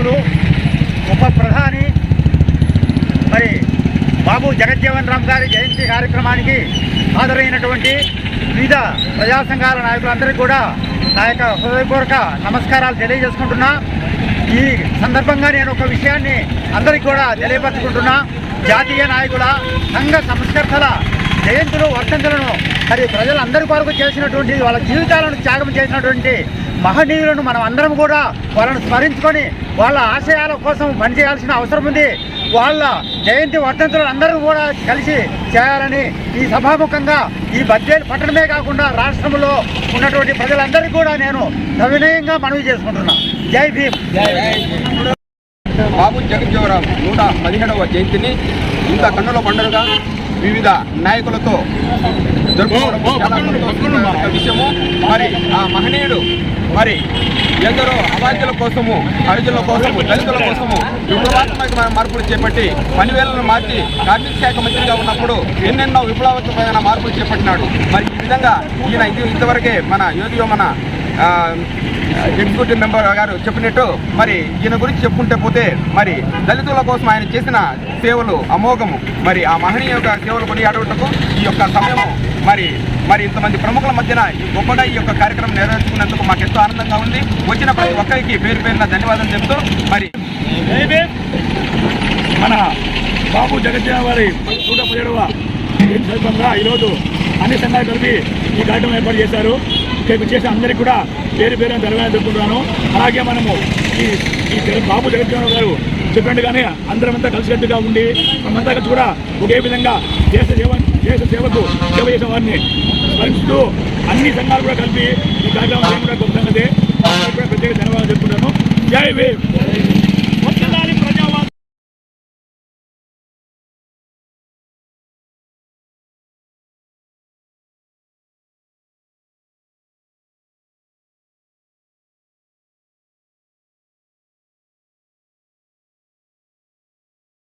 నాయకులు ఉప ప్రధాని మరి బాబు జగజ్జీవన్ రామ్ గారి జయంతి కార్యక్రమానికి హాజరైనటువంటి వివిధ ప్రజా సంఘాల నాయకులందరికీ కూడా నా యొక్క హృదయపూర్వక నమస్కారాలు తెలియజేసుకుంటున్నా. ఈ సందర్భంగా నేను ఒక విషయాన్ని అందరికీ కూడా తెలియపరచుకుంటున్నా. జాతీయ నాయకుల సంఘ సంస్కర్తల జయంతులు వర్ధంతులను మరి ప్రజలందరి కొరకు చేసినటువంటి వాళ్ళ జీవితాలను త్యాగం చేసినటువంటి మహనీయులను మనం అందరం కూడా వాళ్ళను స్మరించుకొని వాళ్ళ ఆశయాల కోసం పనిచేయాల్సిన అవసరం ఉంది. వాళ్ళ జయంతి వర్ధంతులు అందరూ కూడా కలిసి చేయాలని ఈ సభాముఖంగా ఈ బద్వేలు పట్టణమే కాకుండా రాష్ట్రంలో ఉన్నటువంటి ప్రజలందరికీ కూడా నేను సవినయంగా మనవి చేసుకుంటున్నా. జై భీమ్. బాబు జగజ్జీవరావు నూట పదిహేడవ జయంతిని ఇంత కన్నుల పండుగగా వివిధ నాయకులతో జరుపుకోవడం విషయము. మరి ఆ మహనీయుడు మరి ఎందరో అవాద్యుల కోసము హరిజనుల కోసము దళితుల కోసము విప్లవాత్మకమైన మార్పులు చేపట్టి పనివేలను మార్చి కార్మిక శాఖ మంత్రిగా ఉన్నప్పుడు ఎన్నెన్నో విప్లవాత్మకమైన మార్పులు చేపట్టినాడు. మరి ఈ విధంగా ఈయన ఇది ఇంతవరకే మన యోగి మన ఎగ్జిక్యూటివ్ మెంబర్ గారు చెప్పినట్టు మరి ఈయన గురించి చెప్పుకుంటే పోతే మరి దళితుల కోసం ఆయన చేసిన సేవలు అమోఘము. మరి ఆ మహనీయ యొక్క సేవలు కొనియాడటకు ఈ యొక్క సమయము మరి మరి ఇంతమంది ప్రముఖుల మధ్యన ఈ గొప్పగా ఈ యొక్క కార్యక్రమం నెరవేర్చుకున్నందుకు మాకు ఎంతో ఆనందంగా ఉంది. వచ్చిన ప్రతి ఒక్కరికి పేరు పేరున ధన్యవాదాలు చెప్తూ మరి మన బాబు జగజ్జన వారి నూట పదిహేడవ సందర్భంగా ఈరోజు అన్ని సంఘాలు కలిపి ఈ కార్యక్రమం ఏర్పాటు చేశారు. ఇక్కడికి వచ్చేసి అందరికీ కూడా పేరు పేరు ధన్యవాదాలు చెప్పుకుంటున్నాను అలాగే మనము ఈ ఈ బాబు జగజ్జన గారు చెప్పినట్టుగానే అందరమంతా కలిసికట్టుగా ఉండి మనమంతా కలిసి కూడా ఒకే విధంగా దేశ సేవ దేశ సేవకు సేవ చేసే వారిని స్మరిస్తూ అన్ని సంఘాలు కూడా కలిపి ఈ కార్యక్రమం కూడా గొప్ప సంగతి. ప్రత్యేక ధన్యవాదాలు చెప్పుకుంటాను జై వేవ్